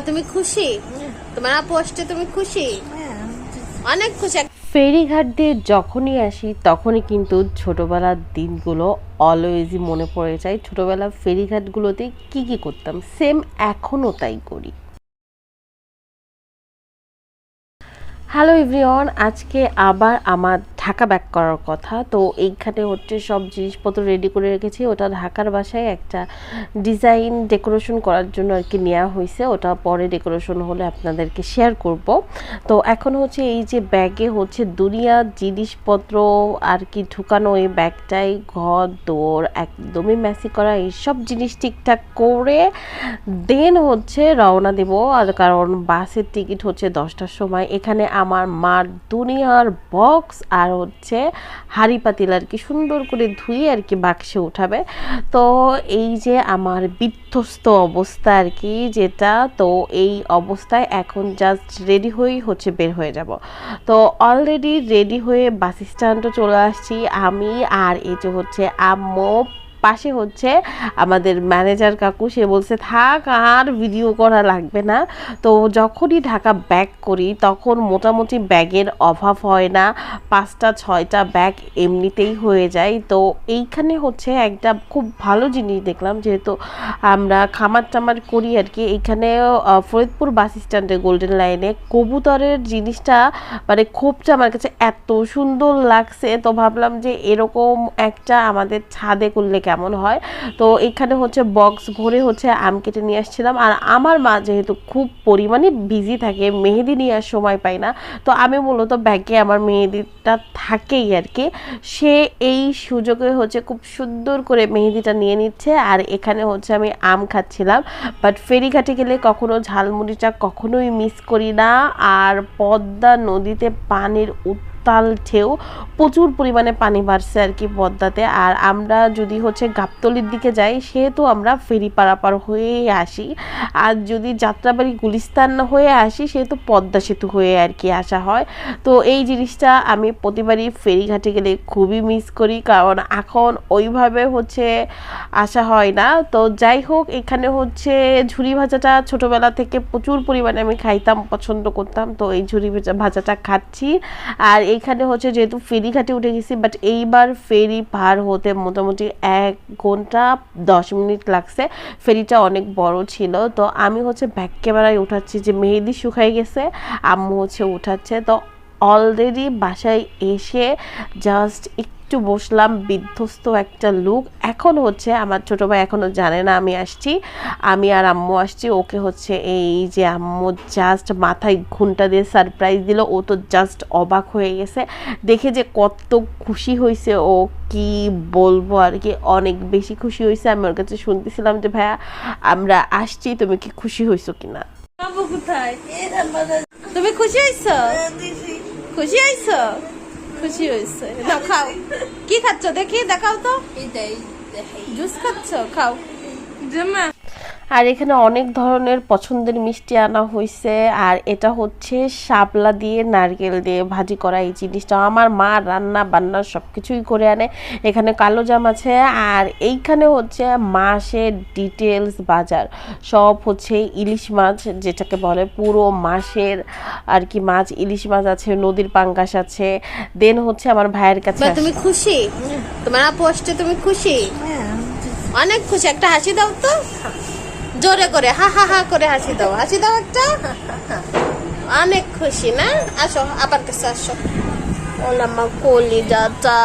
তুমি খুশি? তোমার আপু তুমি খুশি? অনেক খুশি। ফেরিঘাট দিয়ে যখনই আসি, তখনই কিন্তু ছোটবেলার দিনগুলো অলওয়েজই মনে পড়ে যায়। ছোটবেলার ফেরিঘাটগুলোতে কি কি করতাম? সেম এখনও তাই করি। হ্যালো এভরিওয়ান আজকে আবার আমার ঢাকা ব্যাক করার কথা। তো এইখানে হচ্ছে সব জিনিসপত্র রেডি করে রেখেছি। ওটা ঢাকার বাসায় একটা ডিজাইন ডেকোরেশন করার জন্য আর কি নেওয়া হয়েছে। ওটা পরে ডেকোরেশন হলে আপনাদেরকে শেয়ার করব। তো এখন হচ্ছে এই যে ব্যাগে হচ্ছে দুনিয়ার জিনিসপত্র আর কি ঢুকানো এই ব্যাগটাই ঘর দৌড় একদমই ম্যাসি করা, এইসব জিনিস ঠিকঠাক করে দেন হচ্ছে রওনা দেব। আর কারণ বাসের টিকিট হচ্ছে দশটার সময়। এখানে আমার মার দুনিয়ার বক্স আর হচ্ছে হাঁড়ি পাতিল আর কি সুন্দর করে ধুয়ে আর কি বাক্সে উঠাবে। তো এই যে আমার বিধ্বস্ত অবস্থা আর কি যেটা, তো এই অবস্থায় এখন জাস্ট রেডি হয়েই হচ্ছে বের হয়ে যাব। তো অলরেডি রেডি হয়ে বাস স্ট্যান্ডও চলে আসছি আমি আর এই যে হচ্ছে আম্মু পাশে হচ্ছে আমাদের ম্যানেজার কাকু, সে বলছে, থাক, আর ভিডিও করা লাগবে না। তো যখনই ঢাকা ব্যাগ করি, তখন মোটামুটি ব্যাগের অভাব হয় না। পাঁচটা, ছয়টা ব্যাগ এমনিতেই হয়ে যায়। তো এইখানে হচ্ছে একটা খুব ভালো জিনিস দেখলাম, যেহেতু আমরা খামার টামার করি আর কি, এইখানে ফরিদপুর বাস স্ট্যান্ডে গোল্ডেন লাইনে কবুতরের জিনিসটা মানে খোপটা আমার কাছে এত সুন্দর লাগছে। তো ভাবলাম যে এরকম একটা আমাদের ছাদে করলে কেমন হয়। তো এখানে হচ্ছে বক্স ভরে হচ্ছে আম কেটে নিয়ে আসছিলাম। আর আমার মা যেহেতু খুব পরিমাণে বিজি থাকে, মেহেদি নেওয়ার সময় পাই না, তো আমি মূলত ব্যাগে আমার মেহেদিটা থাকেই আর কি। সে এই সুযোগে হচ্ছে খুব সুন্দর করে মেহেদিটা নিয়ে নিচ্ছে। আর এখানে হচ্ছে আমি আম খাচ্ছিলাম। বাট ফেরিঘাটে গেলে কখনো ঝালমুড়িটা কখনোই মিস করি না। আর পদ্মা নদীতে পানির উত্তাল ঢেউ প্রচুর পরিমাণে পানি বাড়ছে আর কি পদ্মাতে। আর আমরা যদি হচ্ছে গাবতলির দিকে যাই, সেহেতু আমরা ফেরি পারাপার হয়েই আসি। আর যদি যাত্রাবাড়ি গুলিস্তান হয়ে আসি, সেহেতু পদ্মা সেতু হয়ে আর কি আসা হয়। তো এই জিনিসটা আমি প্রতিবারই ফেরিঘাটে গেলে খুবই মিস করি, কারণ এখন ওইভাবে হচ্ছে আসা হয় না। তো যাই হোক, এখানে হচ্ছে ঝুরি ভাজাটা ছোটবেলা থেকে প্রচুর পরিমাণে আমি খাইতাম, পছন্দ করতাম। তো এই ঝুরি ভাজা ভাজাটা খাচ্ছি। আর এইখানে হচ্ছে যেহেতু ফেরিঘাটে উঠে গেছি বাট এইবার ফেরি পার হতে মোটামুটি এক ঘণ্টা দশ মিনিট লাগছে। ফেরিটা অনেক বড় ছিল, তো আমি হচ্ছে ব্যাক ক্যামেরায় উঠাচ্ছি যে মেহেদি শুকাই গেছে, আম্মু হচ্ছে উঠাচ্ছে। তো অলরেডি বাসায় এসে জাস্ট একটু বসলাম বিধ্বস্ত একটা লুক। এখন হচ্ছে আমার ছোট ভাই এখনও জানে না আমি আসছি। আমি আর আম্মু আসছি। ওকে হচ্ছে এই যে আম্মু জাস্ট মাথায় ঘুমটা দিয়ে সারপ্রাইজ দিল। ও তো জাস্ট অবাক হয়ে গেছে। দেখে যে কত খুশি হয়েছে ও। কি বলব আর কি? অনেক বেশি খুশি হয়েছে আমি ওর কাছে শুনতেছিলাম যে ভাইয়া আমরা আসছি। তুমি কি খুশি হয়েছো কিনা? তুমি খুশি হয়েছো খুশি হয়েছো খুশি হয়েছে। না খাও। কি খাচ্ছ? দেখি দেখাও তো। জুস খাচ্ছ? খাও। জামা। আর এখানে অনেক ধরনের পছন্দের মিষ্টি আনা হয়েছে আর এটা হচ্ছে শাপলা দিয়ে নারকেল দিয়ে ভাজি করা এই জিনিসটা। আমার মা রান্না বান্না সব কিছুই করে আনে এখানে কালো জাম আছে আর এইখানে হচ্ছে মাসের ডিটেলস বাজার। সব হচ্ছে ইলিশ মাছ যেটাকে বলে পুরো মাসের আর কি মাছ ইলিশ মাছ আছে নদীর পাঙ্গাস আছে। দেন হচ্ছে আমার ভাইয়ের কাছে তুমি খুশি? তোমার আপু তুমি খুশি? অনেক খুশি একটা হাসি দাও তো। জোরে করে, হা হা হা করে হাসি দাও হাসি দাও একটা। অনেক খুশি, না? আসো, আবার কাছে আসো। ওলামা কলি দাদা